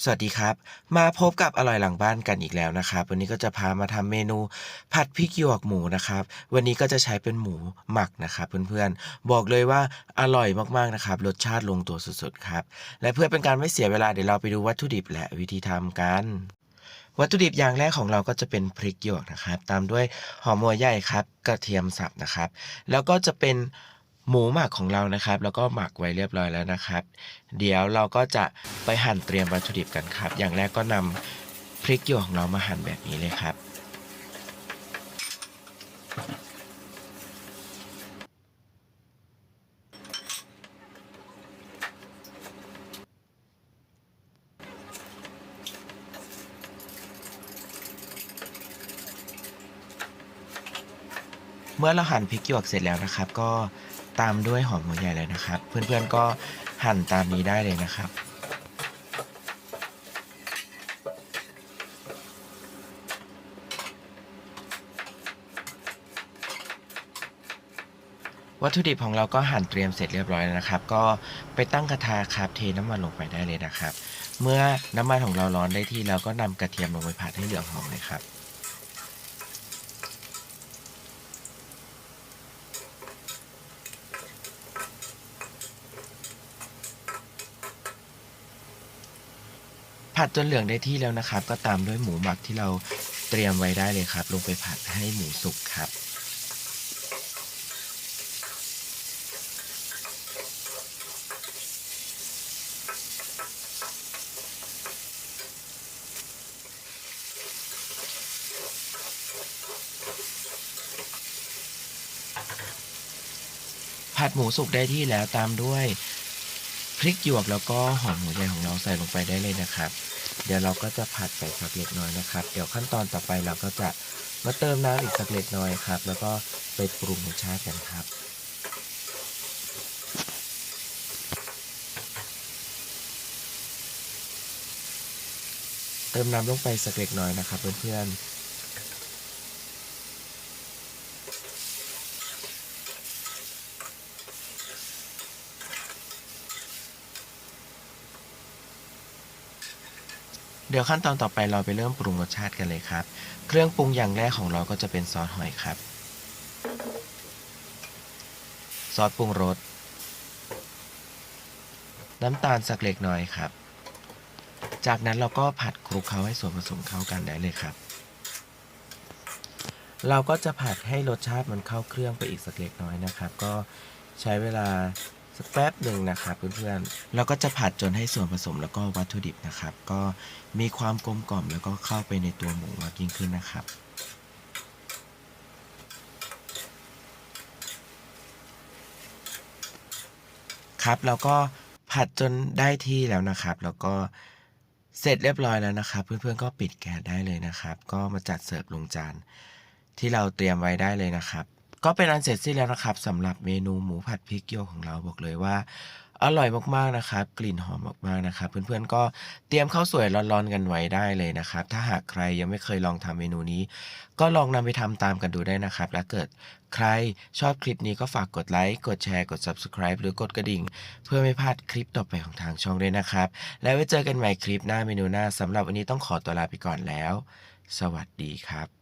สวัสดีครับ มาพบกับอร่อยหลังบ้านกันอีกแล้วนะครับ วันนี้ก็จะพามาทำเมนูผัดพริกหยวกหมูนะครับ วันนี้ก็จะใช้เป็นหมูหมักนะครับเพื่อนๆ บอกเลยว่าอร่อยมากๆนะครับ รสชาติลงตัวสุดๆครับ และเพื่อเป็นการไม่เสียเวลาเดี๋ยวเราไปดูวัตถุดิบและวิธีทำกันวัตถุดิบอย่างแรกของเราก็จะเป็นพริกหยวกนะครับ ตามด้วยหอมหัวใหญ่ครับ กระเทียมสับนะครับ แล้วก็จะเป็น หมูหมักของเรานะครับ แล้วก็หมักไว้เรียบร้อยแล้วนะครับ เดี๋ยวเราก็จะไปหั่นเตรียมวัตถุดิบกันครับ อย่างแรกก็นำพริกหยวกของเรามาหั่นแบบนี้เลยครับ เมื่อเราหั่นพริกหยวกเสร็จแล้วนะครับ ก็ ตามด้วยหอมหัวใหญ่เลยนะครับ เพื่อนๆก็หั่นตามนี้ได้เลยนะครับ วัตถุดิบของเราก็หั่นเตรียมเสร็จเรียบร้อยแล้วนะครับ ก็ไปตั้งกระทะครับเทน้ำมันลงไปได้เลยนะครับ เมื่อน้ำมันของเราร้อนได้ที่เราก็นำกระเทียมลงไปผัดให้เหลืองหอมเลยครับ ผัดจนเหลืองได้ที่แล้วนะครับ ก็ตามด้วยหมูหมักที่เราเตรียมไว้ได้เลยครับ ลงไปผัดให้หมูสุกครับ ผัดหมูสุกได้ที่แล้วตามด้วย พริกหยวกแล้วก็หอมหัวใหญ่ของเราใส่ลงไปได้เลยนะครับ เดี๋ยวเราก็จะผัดไปสักเล็กน้อยนะครับ เดี๋ยวขั้นตอนต่อไปเราก็จะมาเติมน้ำอีกสักเล็กน้อยครับ แล้วก็ไปปรุงรสชาติกันครับเติมน้ำลงไปสักเล็กน้อยนะครับเพื่อนๆ เดี๋ยวขั้นตอนต่อไปเราไปเริ่มปรุงรสชาติกันเลยครับ เครื่องปรุงอย่างแรกของเราก็จะเป็นซอสหอยครับ ซอสปรุงรส น้ำตาลสักเล็กน้อยครับ จากนั้นเราก็ผัดคลุกเคล้าให้ส่วนผสมเข้ากันได้เลยครับ เราก็จะผัดให้รสชาติมันเข้าเครื่องไปอีกสักเล็กน้อยนะครับ ก็ใช้เวลา สักแป๊บหนึ่งนะครับเพื่อนๆเราก็จะผัดจนให้ส่วนผสมแล้วก็วัตถุดิบนะครับ ก็มีความกลมกล่อมแล้วก็เข้าไปในตัวหมูมากยิ่งขึ้นนะครับครับแล้วก็ผัดจนได้ที่แล้วนะครับ แล้วก็เสร็จเรียบร้อยแล้วนะครับ เพื่อนๆก็ปิดแก๊สได้เลยนะครับ ก็มาจัดเสิร์ฟลงจานที่เราเตรียมไว้ได้เลยนะครับ ก็เป็นอันเสร็จสิ้นแล้วนะครับสำหรับเมนูหมูผัดพริกเกี๊ยวของเราบอกเลยว่า อร่อยมากๆนะครับ กลิ่นหอมมากๆนะครับ เพื่อนๆก็เตรียมข้าวสวยร้อนๆกันไว้ได้เลยนะครับ ถ้าหากใครยังไม่เคยลองทำเมนูนี้ ก็ลองนำไปทำตามกันดูได้นะครับ และเกิดใครชอบคลิปนี้ก็ฝากกดไลค์กดแชร์กด subscribe หรือกดกระดิ่ง เพื่อไม่พลาดคลิปต่อไปของทางช่องด้วยนะครับ แล้วไว้เจอกันใหม่คลิปหน้าเมนูหน้าสำหรับวันนี้ต้องขอตัวลาไปก่อนแล้ว สวัสดีครับ